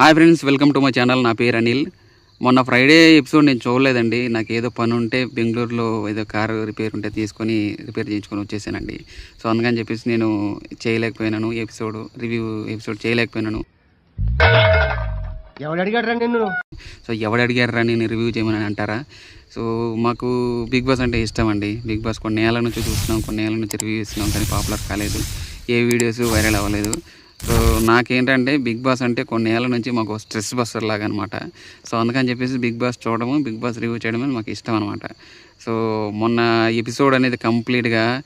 Hi friends welcome to my channel. నా పేరు అనిల్. మొన్న ఫ్రైడే ఎపిసోడ్ నేను చూడలేదండి. నాకు ఏదో పని ఉంటే బెంగళూరులో ఏదో కారు రిపేర్ ఉంటే తీసుకొని రిపేర్ చేయించుకొని వచ్చేసానండి. సో అందుకని చెప్పేసి నేను చేయలేకపోయినాను ఎపిసోడ్ రివ్యూ ఎపిసోడ్ చేయలేకపోయినాను. ఎవడు అడిగాడు రా నిన్ను? సో ఎవడు అడిగారా నేను రివ్యూ చేయమని అంటారా? సో మాకు బిగ్ బాస్ అంటే ఇష్టం అండి. బిగ్ బాస్ కొన్ని ఏళ్ళ నుంచి చూస్తున్నాం కొన్ని ఏళ్ళ నుంచి రివ్యూ ఇస్తున్నాం కానీ పాపులర్ కాలేదు. ఏ వీడియోస్ వైరల్ అవ్వలేదు. సో నాకేంటంటే బిగ్ బాస్ అంటే కొన్ని ఏళ్ళ నుంచి మాకు స్ట్రెస్ బస్టర్ లాగా అనమాట సో అందుకని చెప్పేసి బిగ్ బాస్ చూడడము బిగ్ బాస్ రివ్యూ చేయడం మాకు ఇష్టం అనమాట. సో మొన్న ఎపిసోడ్ అనేది కంప్లీట్గా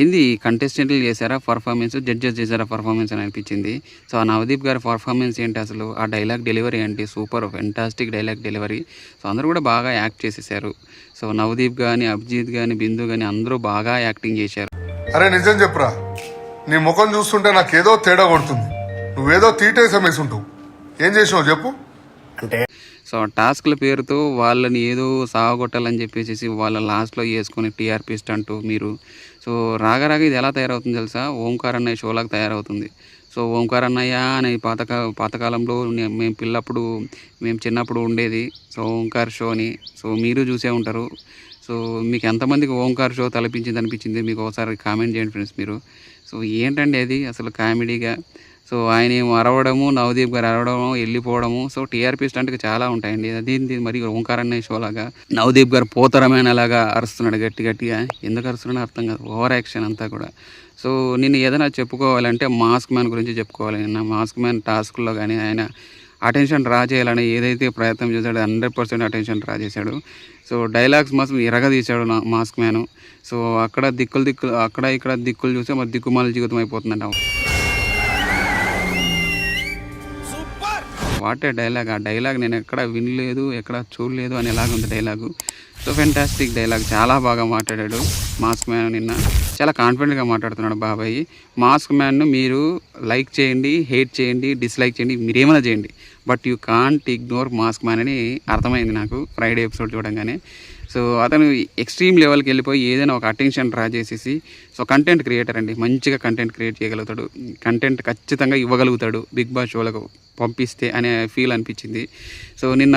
ఏంది కంటెస్టెంట్లు చేశారా పర్ఫార్మెన్స్ జడ్జెస్ చేశారా పర్ఫార్మెన్స్ అని అనిపించింది. సో ఆ నవదీప్ గారి పర్ఫార్మెన్స్ ఏంటి అసలు? ఆ డైలాగ్ డెలివరీ ఏంటి? Super fantastic dialogue delivery so అందరూ కూడా బాగా యాక్ట్ చేసేసారు. సో నవదీప్ కానీ అభిజిత్ కానీ బిందు కానీ అందరూ బాగా యాక్టింగ్ చేశారు. అరే నిజం చెప్పురా. నీ ముఖం చూస్తుంటే నాకేదో తేడా కొడుతుంది. నువ్వేదో తీటేసం వేసుంటావు. ఏం చేసినావు చెప్పు? సో టాస్క్ల పేరుతో వాళ్ళని ఏదో సాగొట్టాలని చెప్పేసి వాళ్ళ లాస్ట్లో వేసుకొని టీఆర్పీ స్టంట్ మీరు. సో రాగరాగ ఇది ఎలా తయారవుతుంది తెలుసా? ఓంకార్ అన్నయ్య షోలాగా తయారవుతుంది. సో ఓంకార్ అన్నయ్య అనే పాతక పాతకాలంలో మేము పిల్లప్పుడు మేము చిన్నప్పుడు ఉండేది. సో ఓంకార్ షోని. సో మీరు చూసే ఉంటారు. సో మీకు ఎంతమందికి ఓంకార్ షో తలపించింది అనిపించింది మీకు ఒకసారి కామెంట్ చేయండి ఫ్రెండ్స్ మీరు. సో ఏంటండి అది? అసలు కామెడీగా. సో ఆయన ఏమో అరవడము నవదీప్ గారు అరవడము వెళ్ళిపోవడము. సో టీఆర్పీ స్టంట్కి చాలా ఉంటాయండి. అది మరి ఓంకార్ అనే షో లాగా. నవదీప్ గారు పోతరమైనలాగా అరుస్తున్నాడు గట్టి గట్టిగా. ఎందుకు అరుస్తున్నాడో అర్థం కాదు. ఓవర్ యాక్షన్ అంతా కూడా. సో నేను ఏదైనా చెప్పుకోవాలంటే మాస్క్ మ్యాన్ గురించి చెప్పుకోవాలి నిన్న. మాస్క్ మ్యాన్ టాస్క్లో కానీ ఆయన అటెన్షన్ డ్రా చేయాలని ఏదైతే ప్రయత్నం చేశాడో హండ్రెడ్ పర్సెంట్ అటెన్షన్ డ్రా చేశాడు. సో డైలాగ్స్ మాత్రం ఎరగదీశాడు నా మాస్క్ మ్యాన్. సో అక్కడ దిక్కులు దిక్కులు అక్కడ ఇక్కడ దిక్కులు చూస్తే మరి దిక్కుమాల జీవితం అయిపోతుందంట. What a dialogue. ఆ డైలాగ్ నేను ఎక్కడ వినలేదు ఎక్కడ చూడలేదు అని ఎలాగ ఉంది డైలాగు. సో ఫెంటాస్టిక్ డైలాగ్ చాలా బాగా మాట్లాడాడు మాస్క్ మ్యాన్ నిన్న. చాలా కాన్ఫిడెంట్గా మాట్లాడుతున్నాడు బాబాయ్. మాస్క్ మ్యాన్ను మీరు లైక్ చేయండి హేట్ చేయండి డిస్లైక్ చేయండి మీరేమైనా చేయండి. But you can't ignore mask man అని అర్థమైంది నాకు. ఫ్రైడే ఎపిసోడ్ చూడంగానే. సో అతను ఎక్స్ట్రీమ్ లెవెల్కి వెళ్ళిపోయి ఏదైనా ఒక అటెన్షన్ డ్రా చేసేసి సో కంటెంట్ క్రియేటర్ అండి. మంచిగా కంటెంట్ క్రియేట్ చేయగలుగుతాడు. కంటెంట్ ఖచ్చితంగా ఇవ్వగలుగుతాడు. బిగ్ బాస్ షోలకు పంపిస్తే అనే ఫీల్ అనిపించింది. సో నిన్న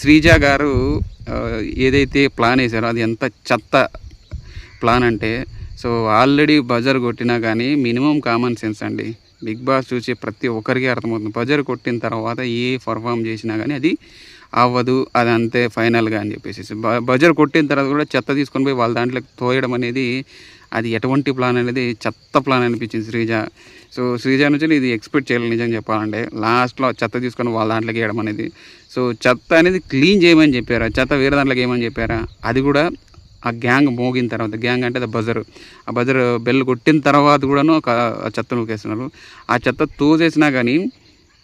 శ్రీజ గారు ఏదైతే ప్లాన్ వేశారో అది ఎంత చెత్త ప్లాన్ అంటే సో ఆల్రెడీ బజర్ కొట్టినా కానీ మినిమం కామన్ సెన్స్ అండి. బిగ్ బాస్ చూసే ప్రతి ఒక్కరికి అర్థమవుతుంది. బజర్ కొట్టిన తర్వాత ఏ పర్ఫామ్ చేసినా కానీ అది అవ్వదు అది అంతే ఫైనల్గా అని చెప్పేసి బ- బజర్ కొట్టిన తర్వాత కూడా చెత్త తీసుకొని పోయి వాళ్ళ దాంట్లోకి తోయడం అనేది అది ఎటువంటి ప్లాన్ అనేది చెత్త ప్లాన్ అనిపించింది శ్రీజ. సో శ్రీజ నుంచి ఇది ఎక్స్పెక్ట్ చేయాలి నిజం చెప్పాలంటే. లాస్ట్లో చెత్త తీసుకొని వాళ్ళ దాంట్లోకి వేయడం అనేది. సో చెత్త అనేది క్లీన్ చేయమని చెప్పారా? చెత్త వేరే దాంట్లోకి వేయమని చెప్పారా? అది కూడా ఆ గ్యాంగ్ మోగిన తర్వాత గ్యాంగ్ అంటే అది బజర్. ఆ బజర్ బెల్ కొట్టిన తర్వాత కూడాను ఒక చెత్త నూకేస్తున్నారు. ఆ చెత్త తోసేసినా కానీ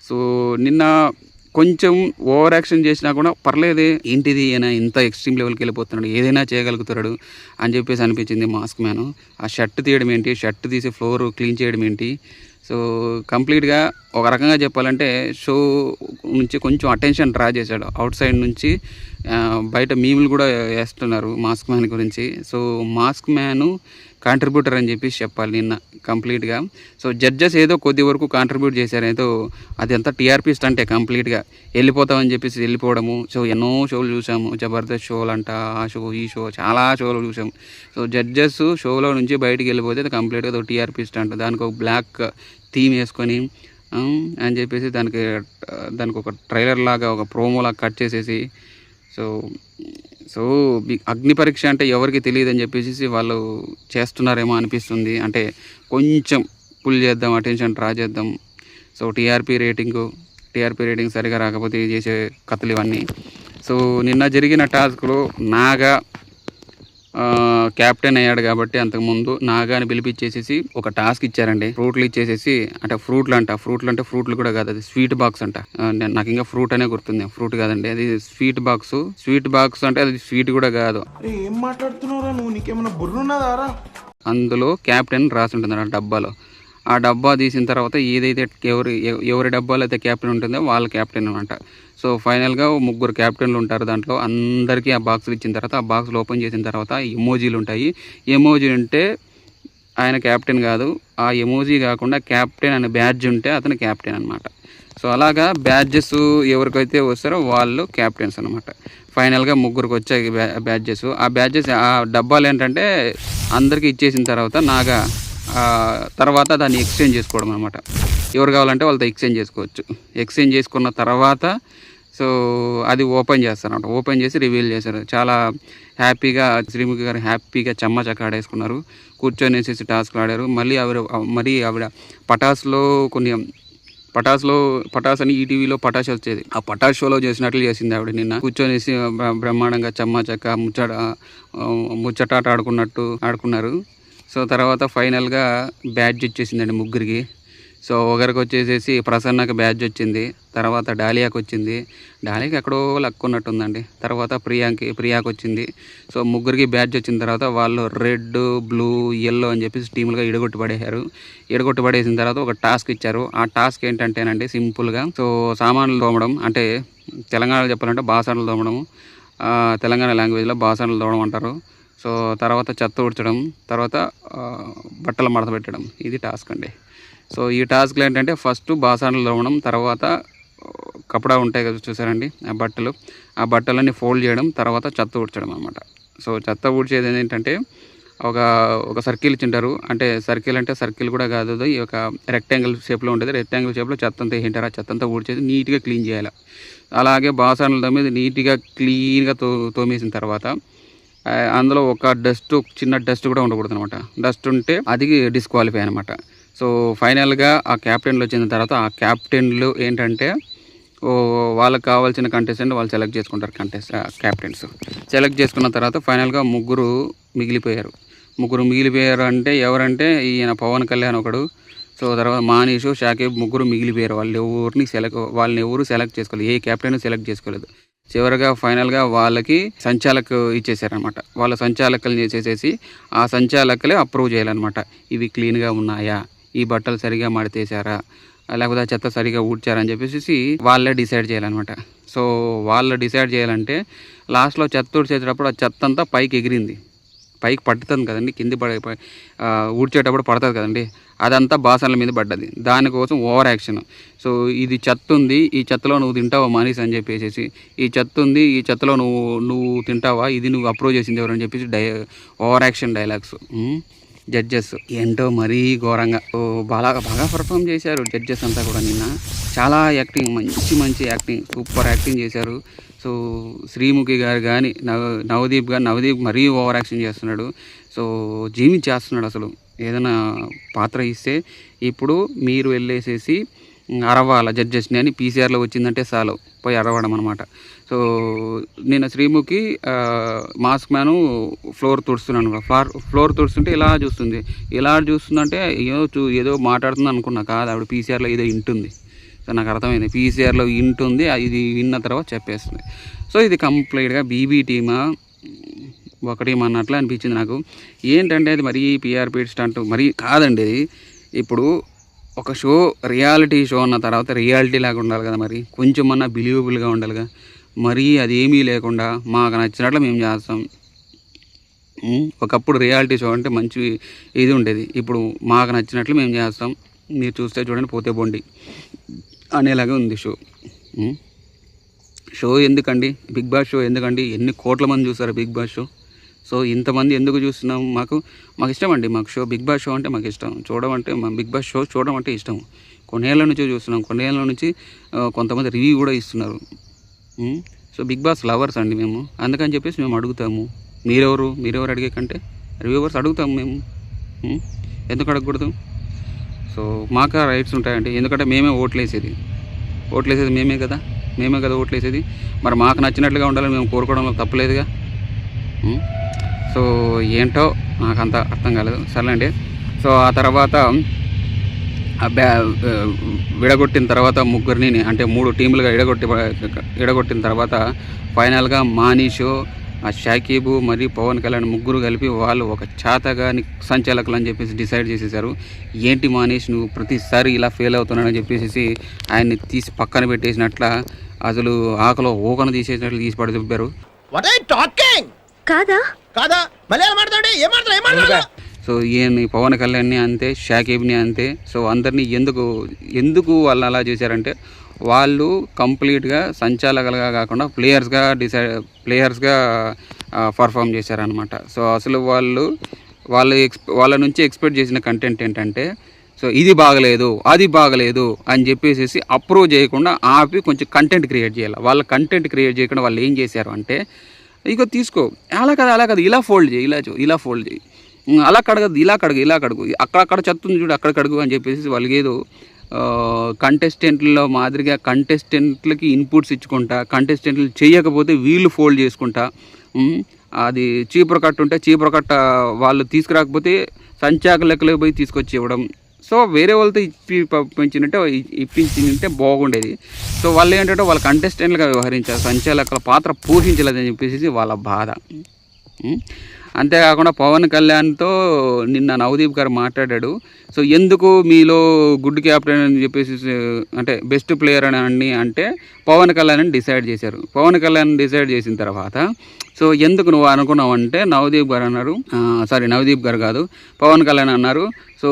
సో నిన్న కొంచెం ఓవర్ యాక్షన్ చేసినా కూడా పర్లేదే ఏంటిది ఈయన ఇంత ఎక్స్ట్రీమ్ లెవెల్కి వెళ్ళిపోతున్నాడు ఏదైనా చేయగలుగుతున్నాడు అని చెప్పేసి అనిపించింది మాస్క్ మ్యాన్. ఆ షర్ట్ తీయడం ఏంటి? షర్ట్ తీసి ఫ్లోర్ క్లీన్ చేయడం ఏంటి? సో కంప్లీట్గా ఒక రకంగా చెప్పాలంటే షో నుంచి కొంచెం అటెన్షన్ డ్రా చేశాడు. అవుట్ సైడ్ నుంచి బయట మీములు కూడా వేస్తున్నారు మాస్క్ మ్యాన్ గురించి. సో మాస్క్ మ్యాను కాంట్రిబ్యూటర్ అని చెప్పేసి చెప్పాలి నిన్న కంప్లీట్గా. సో జడ్జెస్ ఏదో కొద్ది వరకు కాంట్రిబ్యూట్ చేశారు. ఏదో అది అంతా టీఆర్పీ స్టంటే కంప్లీట్గా. వెళ్ళిపోతామని చెప్పేసి వెళ్ళిపోవడము. సో ఎన్నో షోలు చూసాము. జబర్దస్త్ షోలు అంట ఆ షో ఈ షో చాలా షోలు చూసాము. సో జడ్జెస్ షోలో నుంచి బయటికి వెళ్ళిపోతే అది కంప్లీట్గా టీఆర్పీ స్టంట్. దానికి ఒక బ్లాక్ థీమ్ వేసుకొని అని చెప్పేసి దానికి దానికి ఒక ట్రైలర్ లాగా ఒక ప్రోమో లాగా కట్ చేసేసి సో సో అగ్ని పరీక్ష అంటే ఎవరికి తెలియదు అని చెప్పేసి వాళ్ళు చేస్తున్నారేమో అనిపిస్తుంది. అంటే కొంచెం పుల్ చేద్దాం అటెన్షన్ డ్రా చేద్దాం. So TRP rating TRP rating సరిగా రాకపోతే చేసే కథలు ఇవన్నీ. సో నిన్న జరిగిన టాస్క్లో నాగా ఆ, కెప్టెన్ అయ్యాడు కాబట్టి అంతకుముందు నాగాని పిలిపించేసేసి ఒక టాస్క్ ఇచ్చారండి. ఫ్రూట్లు ఇచ్చేసేసి అంటే ఫ్రూట్లు అంట. ఫ్రూట్లు అంటే ఫ్రూట్లు కూడా కాదు అది స్వీట్ బాక్స్ అంట. నాకు ఇంకా ఫ్రూట్ అనే గుర్తుంది. ఫ్రూట్ కాదండి అది స్వీట్ బాక్స్ స్వీట్ బాక్స్ అంటే అది స్వీట్ కూడా కాదు. ఏం నువ్వు? నీకేమైనా బుర్రున్నదారా? అందులో క్యాప్టెన్ రాసి ఉంటుంది ఆ డబ్బాలో. ఆ డబ్బా తీసిన తర్వాత ఏదైతే ఎవరి ఎవరి డబ్బాలో అయితే క్యాప్టెన్ ఉంటుందో వాళ్ళ క్యాప్టెన్ అనమాట సో ఫైనల్గా ముగ్గురు క్యాప్టెన్లు ఉంటారు దాంట్లో. అందరికీ ఆ బాక్సులు ఇచ్చిన తర్వాత ఆ బాక్సులు ఓపెన్ చేసిన తర్వాత ఎమోజీలు ఉంటాయి. ఎమోజీ ఉంటే ఆయన క్యాప్టెన్ కాదు. ఆ ఎమోజీ కాకుండా క్యాప్టెన్ అనే బ్యాడ్జ్ ఉంటే అతను క్యాప్టెన్ అనమాట సో అలాగా బ్యాడ్జెస్ ఎవరికైతే వస్తారో వాళ్ళు క్యాప్టెన్స్ అనమాట ఫైనల్గా ముగ్గురికి వచ్చాయి బ్యా బ్యాడ్జెస్. ఆ బ్యాడ్జెస్ ఆ డబ్బాలు ఏంటంటే అందరికీ ఇచ్చేసిన తర్వాత నాగా తర్వాత దాన్ని ఎక్స్చేంజ్ చేసుకోవడం అనమాట ఎవరు కావాలంటే వాళ్ళతో ఎక్స్చేంజ్ చేసుకోవచ్చు. ఎక్స్చేంజ్ చేసుకున్న తర్వాత సో అది ఓపెన్ చేస్తారన్నమాట. ఓపెన్ చేసి రివీల్ చేశారు. చాలా హ్యాపీగా శ్రీముఖి గారు హ్యాపీగా చెమ్మ ఆడేసుకున్నారు. కూర్చొని వేసేసి టాస్క్లు ఆడారు. మళ్ళీ ఆవిడ మరీ ఆవిడ పటాస్లో కొన్ని పటాస్లో పటాస్ అని ఈటీవీలో పటాస్ వచ్చేది. ఆ పటాస్ షోలో చేసినట్లు చేసింది ఆవిడ నిన్న. కూర్చొనేసి బ్ర- బ్రహ్మాండంగా చెమ్మ చక్క ముచ్చట ముచ్చటాట ఆడుకున్నట్టు ఆడుకున్నారు. సో తర్వాత ఫైనల్గా బ్యాడ్జ్ వచ్చేసిందండి ముగ్గురికి. సో ఒకరికి వచ్చేసేసి ప్రసన్నకి బ్యాడ్జ్ వచ్చింది తర్వాత డాలియాకి వచ్చింది. డాలియాకి ఎక్కడో లక్కున్నట్టుందండి తర్వాత ప్రియాంకి ప్రియాకి వచ్చింది. సో ముగ్గురికి బ్యాడ్జ్ వచ్చిన తర్వాత వాళ్ళు రెడ్ బ్లూ ఎల్లో అని చెప్పేసి టీములుగా ఇడగొట్టి పడేశారు ఇడగొట్టి పడేసిన తర్వాత ఒక టాస్క్ ఇచ్చారు. ఆ టాస్క్ ఏంటంటేనండి సింపుల్గా సో సామాన్లు తోమడం అంటే తెలంగాణలో చెప్పాలంటే బాసనలు తోమడం తెలంగాణ లాంగ్వేజ్లో బాసనలు తోమడం అంటారు. సో తర్వాత చెత్త ఊడ్చడం తర్వాత బట్టలు మడత పెట్టడం ఇది టాస్క్ అండి. సో ఈ టాస్క్లు ఏంటంటే ఫస్ట్ బాసనలు తోమడం తర్వాత కపడా ఉంటాయి కదా చూసారండి ఆ బట్టలు. ఆ బట్టలన్నీ ఫోల్డ్ చేయడం తర్వాత చెత్త ఊడ్చడం అనమాట సో చెత్త ఊడ్చేది ఏంటంటే ఒక ఒక సర్కిల్ ఇచ్చింటారు. అంటే సర్కిల్ అంటే సర్కిల్ కూడా కాదు ఈ ఒక రెక్టాంగిల్ షేప్లో ఉంటుంది రెక్టాంగిల్ షేప్లో చెత్త అంతా వేసింటారు ఆ చెత్త అంతా ఊడ్చేది నీట్గా క్లీన్ చేయాలి. అలాగే బాసనల మీద నీట్గా క్లీన్గా తో తోమేసిన తర్వాత అందులో ఒక డస్ట్ చిన్న డస్ట్ కూడా ఉండకూడదు అనమాట. డస్ట్ ఉంటే అది డిస్క్వాలిఫై అనమాట. సో ఫైనల్గా ఆ క్యాప్టెన్లు వచ్చిన తర్వాత ఆ క్యాప్టెన్లు ఏంటంటే వాళ్ళకి కావాల్సిన కంటెస్టెంట్ వాళ్ళు సెలెక్ట్ చేసుకుంటారు కంటెస్ట్ క్యాప్టెన్స్ సెలెక్ట్ చేసుకున్న తర్వాత ఫైనల్గా ముగ్గురు మిగిలిపోయారు. ముగ్గురు మిగిలిపోయారు అంటే ఎవరంటే ఈయన పవన్ కళ్యాణ్ ఒకడు సో తర్వాత మానీషు షాకిబ్ ముగ్గురు మిగిలిపోయారు. వాళ్ళు ఎవరిని సెలెక్ట్ వాళ్ళని ఎవరు సెలెక్ట్ చేసుకోలేదు. ఏ క్యాప్టెన్ సెలెక్ట్ చేసుకోలేదు. చివరిగా ఫైనల్గా వాళ్ళకి సంచాలకు ఇచ్చేసారనమాట వాళ్ళ సంచాలకులు చేసేసేసి ఆ సంచాలకులే అప్రూవ్ చేయాలన్నమాట. ఇవి క్లీన్గా ఉన్నాయా? ఈ బట్టలు సరిగా మడతేశారా? లేకపోతే ఆ చెత్త సరిగా ఊడ్చారని చెప్పేసి వాళ్ళే డిసైడ్ చేయాలన్నమాట. సో వాళ్ళు డిసైడ్ చేయాలంటే లాస్ట్లో చెత్త ఊడ్చేటప్పుడు ఆ చెత్త అంతా పైకి ఎగిరింది. పైకి పట్టుతుంది కదండి కింది పడ ఊడ్చేటప్పుడు పడుతుంది కదండి అదంతా బాసనల మీద పడ్డది. దానికోసం ఓవర్ యాక్షన్. సో ఇది చెత్త ఉంది ఈ చెత్తలో నువ్వు తింటావా మనీస్ అని చెప్పేసి ఈ చెత్త ఉంది ఈ చెత్తలో నువ్వు నువ్వు తింటావా ఇది నువ్వు అప్రూవ్ చేసింది ఎవరు అని చెప్పేసి డై ఓవర్ యాక్షన్ డైలాగ్స్. జడ్జెస్. ఏంటో మరీ ఘోరంగా. ఓ బాగా బాగా పర్ఫామ్ చేశారు జడ్జెస్ అంతా కూడా నిన్న. చాలా యాక్టింగ్ మంచి మంచి యాక్టింగ్ సూపర్ యాక్టింగ్ చేశారు. సో శ్రీముఖి గారు కానీ నవ నవదీప్ గారు నవదీప్ మరీ ఓవర్ యాక్షన్ చేస్తున్నాడు. సో జీవించేస్తున్నాడు అసలు. ఏదైనా పాత్ర ఇస్తే ఇప్పుడు మీరు వెళ్ళేసేసి అరవాల జడ్జెస్ని అని పీసీఆర్లో వచ్చిందంటే చాలు. పోయి అరవడం అనమాట సో నేను శ్రీముఖి మాస్క్ మ్యాను ఫ్లోర్ తుడుస్తున్నాను ఫార్ ఫ్లోర్ తుడుస్తుంటే ఇలా చూస్తుంది. ఇలా చూస్తుందంటే ఏదో చూ ఏదో మాట్లాడుతుంది అనుకున్నా. కాదు ఆవిడ పీసీఆర్లో ఏదో ఇంటుంది. సో నాకు అర్థమైంది. పీసీఆర్లో ఇంటుంది ఇది విన్న తర్వాత చెప్పేస్తుంది. సో ఇది కంప్లీట్గా బీబీ టీమా? ఒకటి అన్నట్లు అనిపించింది నాకు. ఏంటంటే అది మరీ పిఆర్పి స్టంట్ మరీ కాదండి ఇది ఇప్పుడు ఒక షో రియాలిటీ షో అన్న తర్వాత రియాలిటీ లాగా ఉండాలి కదా మరి. కొంచెం అన్నా బిలీవబుల్గా ఉండాలిగా. మరీ అది ఏమీ లేకుండా మాకు నచ్చినట్లు మేము చేస్తాం. ఒకప్పుడు రియాలిటీ షో అంటే మంచి ఇది ఉండేది. ఇప్పుడు మాకు నచ్చినట్లు మేము చేస్తాం. మీరు చూస్తే చూడండి పోతే బొండి అనేలాగా ఉంది షో. షో ఎందుకండి? బిగ్ బాస్ షో ఎందుకండి? ఎన్ని కోట్ల మంది చూసారు బిగ్ బాస్ షో? సో ఇంతమంది ఎందుకు చూస్తున్నాం? మాకు మాకు ఇష్టం అండి. మాకు షో బిగ్ బాస్ షో అంటే మాకు ఇష్టం. చూడడం అంటే మా బిగ్ బాస్ షో చూడడం అంటే ఇష్టం. కొన్నేళ్ళ నుంచి చూస్తున్నాం. కొన్నేళ్ళ నుంచి కొంతమంది రివ్యూ కూడా ఇస్తున్నారు. సో బిగ్ బాస్ లవర్స్ అండి మేము. అందుకని చెప్పేసి మేము అడుగుతాము. మీరెవరు? మీరెవరు అడిగే కంటే? రివ్యూవర్స్ అడుగుతాము మేము. Hmm? ఎందుకు అడగకూడదు? సో మాకు రైట్స్ ఉంటాయండి. ఎందుకంటే మేమే ఓట్లేసేది. ఓట్లేసేది మేమే కదా. మేమే కదా ఓట్లేసేది. మరి మాకు నచ్చినట్లుగా ఉండాలని మేము కోరుకోవడంలో తప్పలేదుగా. So hmm? ఏంటో నాకు అంత అర్థం కాలేదు. సర్లేండి. సో ఆ తర్వాత విడగొట్టిన తర్వాత ముగ్గురిని అంటే మూడు టీములుగా ఎడగొట్టి ఎడగొట్టిన తర్వాత ఫైనల్గా మానీషు ఆ షాకీబు మరియు పవన్ కళ్యాణ్ ముగ్గురు కలిపి వాళ్ళు ఒక చాతగాని సంచాలకులు అని చెప్పేసి డిసైడ్ చేసేసారు ఏంటి మానీష్ నువ్వు ప్రతిసారి ఇలా ఫెయిల్ అవుతున్నాడని చెప్పేసి ఆయన్ని తీసి పక్కన పెట్టేసినట్ల అసలు ఆకలో ఊకను తీసేసినట్లు తీసి ఐ టాకింగ్ కాదా? కాదా? ఏం ఏం సో ఈయన్ని పవన్ కళ్యాణ్ని అంతే షాకిబ్ని అంతే. సో అందరినీ ఎందుకు ఎందుకు వాళ్ళు అలా చేశారంటే వాళ్ళు కంప్లీట్గా సంచాలకులుగా కాకుండా ప్లేయర్స్గా డిసైడ్ ప్లేయర్స్గా పర్ఫామ్ చేశారనమాట సో అసలు వాళ్ళు వాళ్ళు ఎక్స్ వాళ్ళ నుంచి ఎక్స్పెక్ట్ చేసిన కంటెంట్ ఏంటంటే సో ఇది బాగలేదు అది బాగలేదు అని చెప్పేసి అప్రూవ్ చేయకుండా ఆపి కొంచెం కంటెంట్ క్రియేట్ చేయాలి. వాళ్ళ కంటెంట్ క్రియేట్ చేయకుండా వాళ్ళు ఏం చేశారు అంటే ఇక తీసుకో అలా కాదు అలా కాదు ఇలా ఫోల్డ్ చేయి ఇలా చూ ఇలా ఫోల్డ్ చేయి. అలా కడగదు ఇలా కడుగు ఇలా కడుగు అక్కడక్కడ చెత్త ఉంది చూడు అక్కడ కడుగు అని చెప్పేసి వాళ్ళకి ఏదో కంటెస్టెంట్లో మాదిరిగా కంటెస్టెంట్లకి ఇన్పుట్స్ ఇచ్చుకుంటా కంటెస్టెంట్లు చేయకపోతే వీళ్ళు ఫోల్డ్ చేసుకుంటా అది చీపుర కట్ట ఉంటే చీపుర కట్ట వాళ్ళు తీసుకురాకపోతే సంచాక లెక్కలో పోయి తీసుకొచ్చి ఇవ్వడం. సో వేరే వాళ్ళతో ఇప్పి పంపించినట్టే ఇప్పించిందంటే బాగుండేది. సో వాళ్ళు ఏంటంటే వాళ్ళ కంటెస్టెంట్లుగా వ్యవహరించారు సంచాలకుల పాత్ర పోషించలేదని చెప్పేసి వాళ్ళ బాధ. అంతేకాకుండా పవన్ కళ్యాణ్తో నిన్న నవదీప్ గారు మాట్లాడాడు. సో ఎందుకు మీలో గుడ్ క్యాప్టెన్ అని చెప్పేసి అంటే బెస్ట్ ప్లేయర్ అని అంటే పవన్ కళ్యాణ్ అని డిసైడ్ చేశారు. పవన్ కళ్యాణ్ డిసైడ్ చేసిన తర్వాత సో ఎందుకు నువ్వు అనుకున్నావు అంటే నవదీప్ గారు అన్నారు. సారీ నవదీప్ గారు కాదు పవన్ కళ్యాణ్ అన్నారు. సో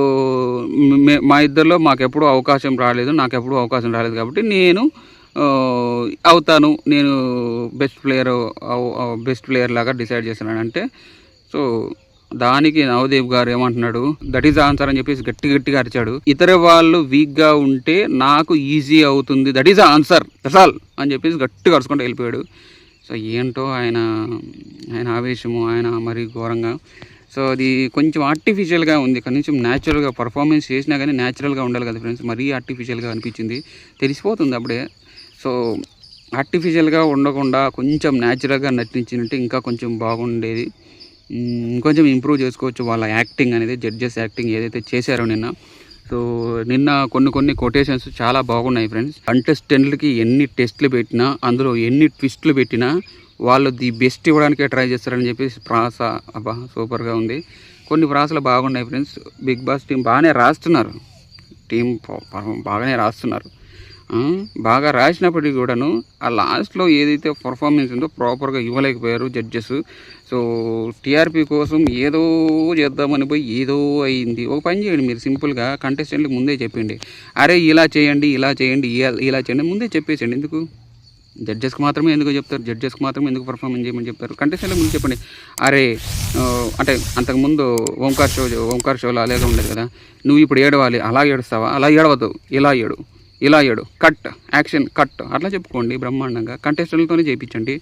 మా ఇద్దరిలో మాకు అవకాశం రాలేదు నాకు అవకాశం రాలేదు కాబట్టి నేను అవుతాను నేను బెస్ట్ ప్లేయర్ బెస్ట్ ప్లేయర్ లాగా డిసైడ్ చేస్తున్నాను. అంటే సో దానికి నవదీప్ గారు ఏమంటున్నాడు దట్ ఈస్ ఆన్సర్ అని చెప్పేసి గట్టి గట్టిగా అరిచాడు. ఇతర వాళ్ళు వీక్గా ఉంటే నాకు ఈజీ అవుతుంది. That is answer that's all అని చెప్పేసి గట్టిగా అరుచుకుంటూ వెళ్ళిపోయాడు. సో ఏంటో ఆయన ఆయన ఆవేశము ఆయన మరి ఘోరంగా. సో అది కొంచెం ఆర్టిఫిషియల్గా ఉంది. కనీసం న్యాచురల్గా పర్ఫార్మెన్స్ చేసినా కానీ న్యాచురల్గా ఉండాలి కదా ఫ్రెండ్స్ మరీ ఆర్టిఫిషియల్గా అనిపించింది. తెలిసిపోతుంది అప్పుడే. సో ఆర్టిఫిషియల్గా ఉండకుండా కొంచెం న్యాచురల్గా నటించినట్టు ఇంకా కొంచెం బాగుండేది. ఇంకొంచెం ఇంప్రూవ్ చేసుకోవచ్చు వాళ్ళ యాక్టింగ్ అనేది జడ్జెస్ యాక్టింగ్ ఏదైతే చేశారో నిన్న. సో నిన్న కొన్ని కొన్ని కొటేషన్స్ చాలా బాగున్నాయి ఫ్రెండ్స్. కంటెస్టెంట్లకి ఎన్ని టెస్ట్లు పెట్టినా అందులో ఎన్ని ట్విస్ట్లు పెట్టినా వాళ్ళు ది బెస్ట్ ఇవ్వడానికే ట్రై చేస్తారని చెప్పేసి ప్రాస అబ్బా సూపర్గా ఉంది. కొన్ని ప్రాసలు బాగున్నాయి ఫ్రెండ్స్. బిగ్ బాస్ టీం బాగానే రాస్తున్నారు. టీం బాగానే రాస్తున్నారు. బాగా రాసినప్పటికీ కూడాను ఆ లాస్ట్లో ఏదైతే పర్ఫార్మెన్స్ ఉందో ప్రాపర్గా ఇవ్వలేకపోయారు జడ్జెస్ సో టీఆర్పీ కోసం ఏదో చేద్దామని పోయి ఏదో అయింది. ఒక పని చేయండి మీరు సింపుల్గా కంటెస్టెంట్కి ముందే చెప్పండి. అరే ఇలా చేయండి ఇలా చేయండి ఇలా- చేయండి ముందే చెప్పేసండి ఎందుకు? జడ్జెస్కి మాత్రమే ఎందుకు చెప్తారు? జడ్జెస్కి మాత్రమే ఎందుకు పర్ఫార్మెన్స్ చేయమని చెప్తారు? కంటెస్టెంట్కి ముందు చెప్పండి. అరే అంటే అంతకుముందు ఓంకార్ షో ఓంకార్ షోలో అలాగే ఉండేది కదా. నువ్వు ఇప్పుడు ఏడవాలి అలా ఏడుస్తావా? అలా ఏడవద్దు ఇలా ఏడు. ఇలా అయ్యాడు కట్. Action cut. అట్లా చెప్పుకోండి బ్రహ్మాండంగా. కంటెస్టెంట్లతోనే చేయించండి.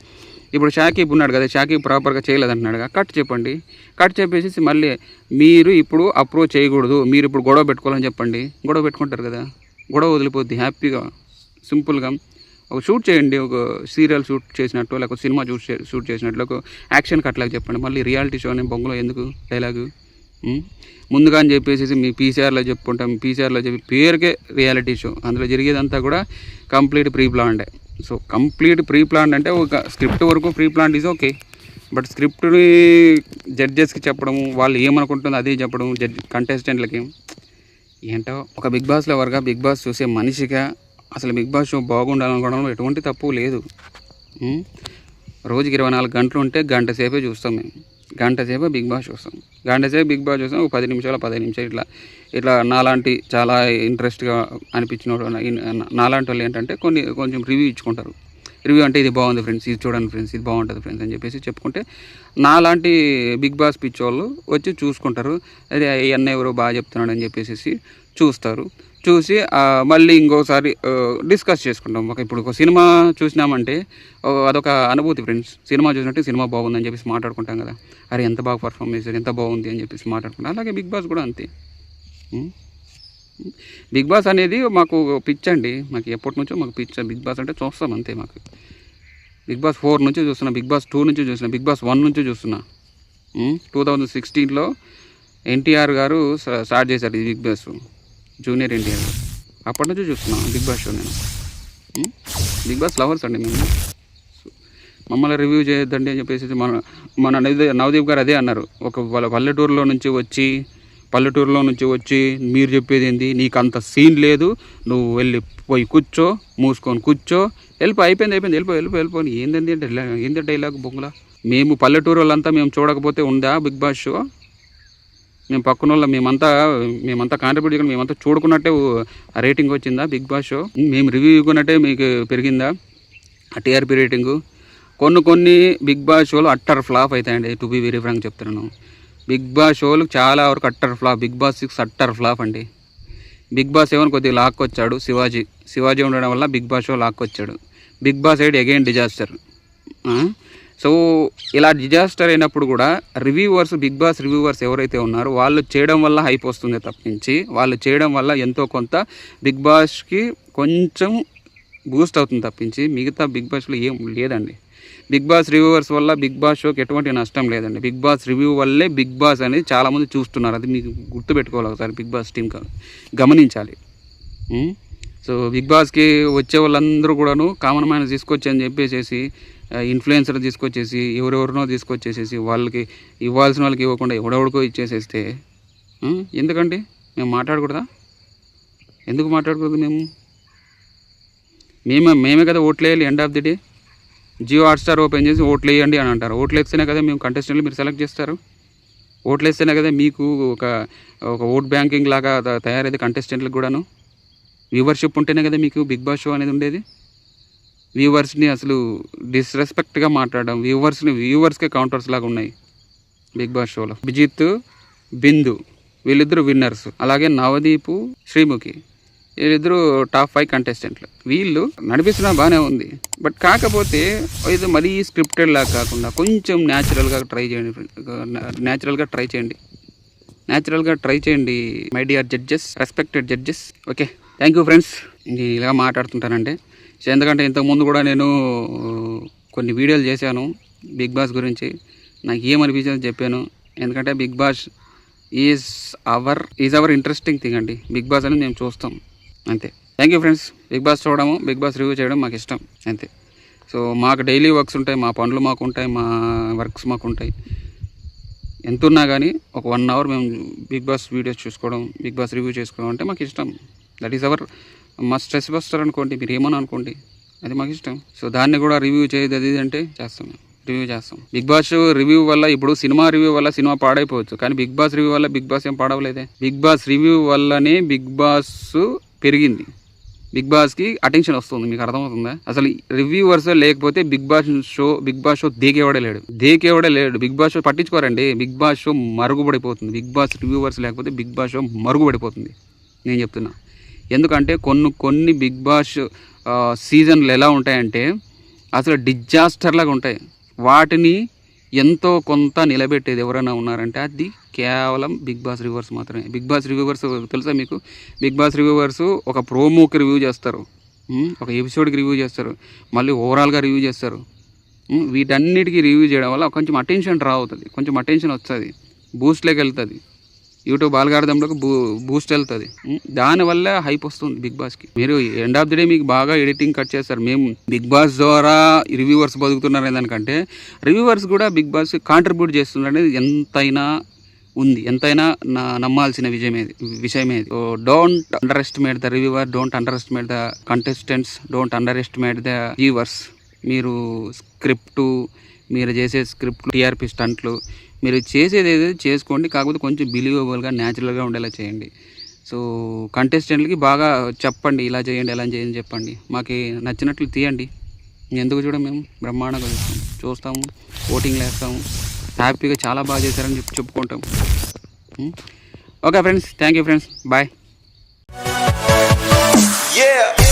ఇప్పుడు షాకీబ్ ఉన్నాడు కదా షాకీబ్ ప్రాపర్గా చేయలేదంటున్నాడుగా కట్ చెప్పండి. కట్ చెప్పేసి మళ్ళీ మీరు ఇప్పుడు అప్రోచ్ చేయకూడదు. మీరు ఇప్పుడు గొడవ పెట్టుకోవాలని చెప్పండి. గొడవ పెట్టుకుంటారు కదా. గొడవ వదిలిపోద్ది. హ్యాపీగా సింపుల్గా. ఒక షూట్ చేయండి. ఒక సీరియల్ షూట్ చేసినట్టు లేకపోతే సినిమా షూట్ షూట్ చేసినట్లు ఒక యాక్షన్ కట్లాగా చెప్పండి. మళ్ళీ రియాలిటీ షో అనే బొంగలో ఎందుకు డైలాగు? ముందుగా అని చెప్పేసి మీ పీసీఆర్లో చెప్పుకుంటాం. పీసీఆర్లో చెప్పి పేరుకే రియాలిటీ షో అందులో జరిగేదంతా కూడా కంప్లీట్ ప్రీ ప్లాన్డే సో కంప్లీట్ ప్రీ ప్లాన్ అంటే ఒక స్క్రిప్ట్ వరకు pre plan is okay but స్క్రిప్ట్ని జడ్జెస్కి చెప్పడం వాళ్ళు ఏమనుకుంటుందో అదే చెప్పడం జడ్జ్ కంటెస్టెంట్లకి ఏంటో ఒక బిగ్ బాస్ లవర్గా బిగ్ బాస్ చూసే మనిషిగా అసలు బిగ్ బాస్ షో బాగుండాలనుకోవడంలో ఎటువంటి తప్పు లేదు. రోజుకి ఇరవై నాలుగు గంటలు ఉంటే గంట సేపే చూస్తాం మేము. గంట సేపు బిగ్ బాస్ చూస్తాం. గంట సేపు బిగ్ బాస్ చూస్తాం ఒక పది నిమిషాలు పదిహేను నిమిషాలు ఇట్లా ఇట్లా నాలాంటి చాలా ఇంట్రెస్ట్గా అనిపించిన నాలాంటి వాళ్ళు ఏంటంటే కొన్ని కొంచెం రివ్యూ ఇచ్చుకుంటారు. రివ్యూ అంటే ఇది బాగుంది ఫ్రెండ్స్ ఇది చూడండి ఫ్రెండ్స్ ఇది బాగుంటుంది ఫ్రెండ్స్ అని చెప్పేసి చెప్పుకుంటే నాలాంటి బిగ్ బాస్ పిచ్ వాళ్ళు వచ్చి చూసుకుంటారు. అదే అన్న ఎవరో బాగా చెప్తున్నాడు అని చెప్పేసి చూస్తారు. చూసి మళ్ళీ ఇంకోసారి డిస్కస్ చేసుకుంటాం. ఒక ఇప్పుడు ఒక సినిమా చూసినామంటే అదొక అనుభూతి ఫ్రెండ్స్. సినిమా చూసినట్టు సినిమా బాగుందని చెప్పేసి మాట్లాడుకుంటాం కదా. అరే ఎంత బాగా పర్ఫామ్ చేశారు ఎంత బాగుంది అని చెప్పేసి మాట్లాడుకుంటాం. అలాగే బిగ్ బాస్ కూడా అంతే. బిగ్ బాస్ అనేది మాకు పిచ్ అండి. మాకు ఎప్పటి నుంచో మాకు పిచ్ బిగ్ బాస్ అంటే చూస్తాం అంతే మాకు. బిగ్ బాస్ ఫోర్ నుంచి చూస్తున్నా బిగ్ బాస్ టూ నుంచి చూస్తున్నా బిగ్ బాస్ వన్ నుంచి చూస్తున్నా. టూ థౌజండ్ సిక్స్టీన్లో ఎన్టీఆర్ గారు స్టార్ట్ చేశారు ఈ బిగ్ బాస్. జూనియర్ ఎన్టీఆర్ అప్పటి నుంచి చూస్తున్నా బిగ్ బాస్ షో నేను. బిగ్ బాస్ లవర్స్ అండి మేము. మమ్మల్ని రివ్యూ చేయొద్దండి అని చెప్పేసి మన మన నవదీప్ గారు అదే అన్నారు. ఒక వాళ్ళ పల్లెటూరులో నుంచి వచ్చి పల్లెటూరులో నుంచి వచ్చి మీరు చెప్పేది ఏంది? నీకు అంత సీన్ లేదు. నువ్వు వెళ్ళి పోయి కూర్చో మూసుకొని కూర్చో. వెళ్ళిపో అయిపోయింది అయిపోయింది. వెళ్ళిపో వెళ్ళిపో వెళ్ళిపోయి ఏందండి అంటే ఇలా- ఏంది డైలాగ్ బొంగులా? మేము పల్లెటూరు వాళ్ళంతా మేము చూడకపోతే ఉందా బిగ్ బాస్ షో? మేము పక్కన వాళ్ళ మేమంతా మేమంతా కాంట్రిబ్యూట్ చేయకుండా మేమంతా చూడుకున్నట్టే ఆ రేటింగ్ వచ్చిందా బిగ్ బాస్ షో? మేము రివ్యూ ఇవ్వకున్నట్టే మీకు పెరిగిందా? TRP rating? కొన్ని కొన్ని బిగ్ బాస్ షోలు అట్టర్ ఫ్లాప్ అవుతాయండి టు బి వెరీ ఫ్రాంక్ చెప్తున్నాను. బిగ్ బాస్ షోలు చాలా వరకు utter flop Bigg Boss six utter flop అండి. బిగ్ బాస్ సెవెన్ కొద్దిగా లాక్కొచ్చాడు శివాజీ. శివాజీ ఉండడం వల్ల Bigg Boss show లాక్కొచ్చాడు Bigg Boss eight again disaster. So ఇలా డిజాస్టర్ అయినప్పుడు కూడా రివ్యూవర్స్ బిగ్ బాస్ రివ్యూవర్స్ ఎవరైతే ఉన్నారో వాళ్ళు చేయడం వల్ల హైప్ వస్తుంది తప్పించి వాళ్ళు చేయడం వల్ల ఎంతో కొంత బిగ్ బాస్కి కొంచెం బూస్ట్ అవుతుంది తప్పించి మిగతా బిగ్ బాస్లో ఏం లేదండి. బిగ్ బాస్ రివ్యూవర్స్ వల్ల బిగ్ బాస్ షోకి ఎటువంటి నష్టం లేదండి. బిగ్ బాస్ రివ్యూ వల్లే బిగ్ బాస్ అనేది చాలామంది చూస్తున్నారు. అది మీకు గుర్తుపెట్టుకోవాలి ఒకసారి బిగ్ బాస్ టీం గమనించాలి. సో బిగ్ బాస్కి వచ్చే వాళ్ళందరూ కూడాను కామన్ మ్యాన్ తీసుకొచ్చి అని చెప్పేసేసి ఇన్ఫ్లుయెన్సర్ తీసుకొచ్చేసి ఎవరెవరినో తీసుకొచ్చేసేసి వాళ్ళకి ఇవ్వాల్సిన వాళ్ళకి ఇవ్వకుండా ఎవడెవడికో ఇచ్చేసేస్తే ఎందుకండి? మేము మాట్లాడకూడదా? ఎందుకు మాట్లాడకూడదు మేము? మేమే మేమే కదా ఓట్లు వేయాలి end of the day Jio Hotstar open చేసి ఓట్లు వేయండి అని అంటారు. ఓట్లు వేస్తేనే కదా మేము కంటెస్టెంట్లు మీరు సెలెక్ట్ చేస్తారు. ఓట్లు వేస్తేనే కదా మీకు ఒక ఒక ఓట్ బ్యాంకింగ్ లాగా తయారైతే కంటెస్టెంట్లకు కూడాను. వ్యూవర్షిప్ ఉంటేనే కదా మీకు బిగ్ బాస్ షో అనేది ఉండేది. వ్యూవర్స్ని అసలు డిస్రెస్పెక్ట్గా మాట్లాడడం వ్యూవర్స్ని వ్యూవర్స్కే కౌంటర్స్ లాగా ఉన్నాయి బిగ్ బాస్ షోలో. బిజిత్ బిందు వీళ్ళిద్దరు విన్నర్స్ అలాగే నవదీపు శ్రీముఖి. వీళ్ళిద్దరు టాప్ ఫైవ్ కంటెస్టెంట్లు వీళ్ళు నడిపిస్తున్నా బాగానే ఉంది. బట్ కాకపోతే ఇది మరీ స్క్రిప్టెడ్ లాగా కాకుండా కొంచెం న్యాచురల్గా ట్రై చేయండి న్యాచురల్గా ట్రై చేయండి. న్యాచురల్గా ట్రై చేయండి my dear judges respected judges okay thank you friends నేను ఇలా మాట్లాడుతుంటానంటే ఎందుకంటే ఇంతకుముందు కూడా నేను కొన్ని వీడియోలు చేశాను బిగ్ బాస్ గురించి. నాకు ఏమనిపించింది చెప్పాను. ఎందుకంటే Bigg Boss is our is our interesting thing అండి. బిగ్ బాస్ అని మేము చూస్తాం. అంతే. Thank you friends. Bigg Boss చూడడము బిగ్ బాస్ రివ్యూ చేయడం మాకు ఇష్టం. అంతే. సో మాకు డైలీ వర్క్స్ ఉంటాయి మా పనులు మాకు ఉంటాయి మా వర్క్స్ మాకు ఉంటాయి. ఎంత ఉన్నా కానీ ఒక వన్ అవర్ మేము బిగ్ బాస్ వీడియోస్ చూసుకోవడం బిగ్ బాస్ రివ్యూ చేసుకోవడం అంటే మాకు ఇష్టం. దట్ ఈస్ అవర్ మా స్ట్రెస్ బస్టర్ అనుకోండి మీరు ఏమని అనుకోండి అది మాకు ఇష్టం సో దాన్ని కూడా రివ్యూ చేయదు అది అంటే చేస్తాం రివ్యూ చేస్తాం బిగ్ బాస్ రివ్యూ వల్ల ఇప్పుడు సినిమా రివ్యూ వల్ల సినిమా పాడైపోవచ్చు కానీ బిగ్ బాస్ రివ్యూ వల్ల బిగ్ బాస్ ఏం పాడవలేదే బిగ్ బాస్ రివ్యూ వల్లనే బిగ్ బాస్ పెరిగింది బిగ్ బాస్కి అటెన్షన్ వస్తుంది మీకు అర్థమవుతుందా అసలు రివ్యూవర్స్ లేకపోతే Bigg Boss show Bigg Boss show దేకేవాడే లేడు దేకేవాడే లేడు బిగ్ బాస్ షో పట్టించుకోరండి బిగ్ బాస్ షో మరుగుపడిపోతుంది బిగ్ బాస్ రివ్యూవర్స్ లేకపోతే బిగ్ బాస్ షో మరుగుపడిపోతుంది నేను చెప్తున్నా ఎందుకంటే కొన్ని కొన్ని బిగ్ బాస్ సీజన్లు ఎలా ఉంటాయంటే అసలు డిజాస్టర్లాగా ఉంటాయి. వాటిని ఎంతో కొంత నిలబెట్టేది ఎవరైనా ఉన్నారంటే అది కేవలం బిగ్ బాస్ రివ్యూవర్స్ మాత్రమే. బిగ్ బాస్ రివ్యూవర్స్ తెలుసా మీకు? బిగ్ బాస్ రివ్యూవర్స్ ఒక ప్రోమోకి రివ్యూ చేస్తారు. ఒక ఎపిసోడ్కి రివ్యూ చేస్తారు. మళ్ళీ ఓవరాల్గా రివ్యూ చేస్తారు. వీటన్నిటికీ రివ్యూ చేయడం వల్ల కొంచెం అటెన్షన్ రావుతుంది. కొంచెం అటెన్షన్ వస్తుంది. బూస్ట్లోకి వెళ్తుంది. యూట్యూబ్ ఆల్గారిథంలోకి బూ బూస్ట్ వెళ్తుంది. దానివల్ల హైప్ వస్తుంది బిగ్ బాస్కి. మీరు ఎండ్ ఆఫ్ ది డే మీకు బాగా ఎడిటింగ్ కట్ చేస్తారు. మేము బిగ్ బాస్ ద్వారా రివ్యూవర్స్ బతుకుతున్నారు దానికంటే రివ్యూవర్స్ కూడా బిగ్ బాస్ కాంట్రిబ్యూట్ చేస్తున్నారు అనేది ఎంతైనా ఉంది. ఎంతైనా నా నమ్మాల్సిన విజయమేది విషయమే so don't underestimate the reviewer don't underestimate the contestants don't underestimate the viewers మీరు స్క్రిప్టు మీరు చేసే స్క్రిప్ట్ టీఆర్పీ స్టంట్లు మీరు చేసేది ఏదైతే చేసుకోండి కాకపోతే కొంచెం బిలీవబుల్గా న్యాచురల్గా ఉండేలా చేయండి. సో కంటెస్టెంట్లకి బాగా చెప్పండి ఇలా చేయండి ఎలా చేయండి చెప్పండి. మాకు నచ్చినట్లు తీయండి. ఎందుకు చూడం మేము బ్రహ్మాండంగా చూస్తాం. చూస్తాము ఓటింగ్లు వేస్తాము. హ్యాపీగా చాలా బాగా చేశారని చెప్పి చెప్పుకుంటాం. Okay friends thank you friends. Bye. Yeah.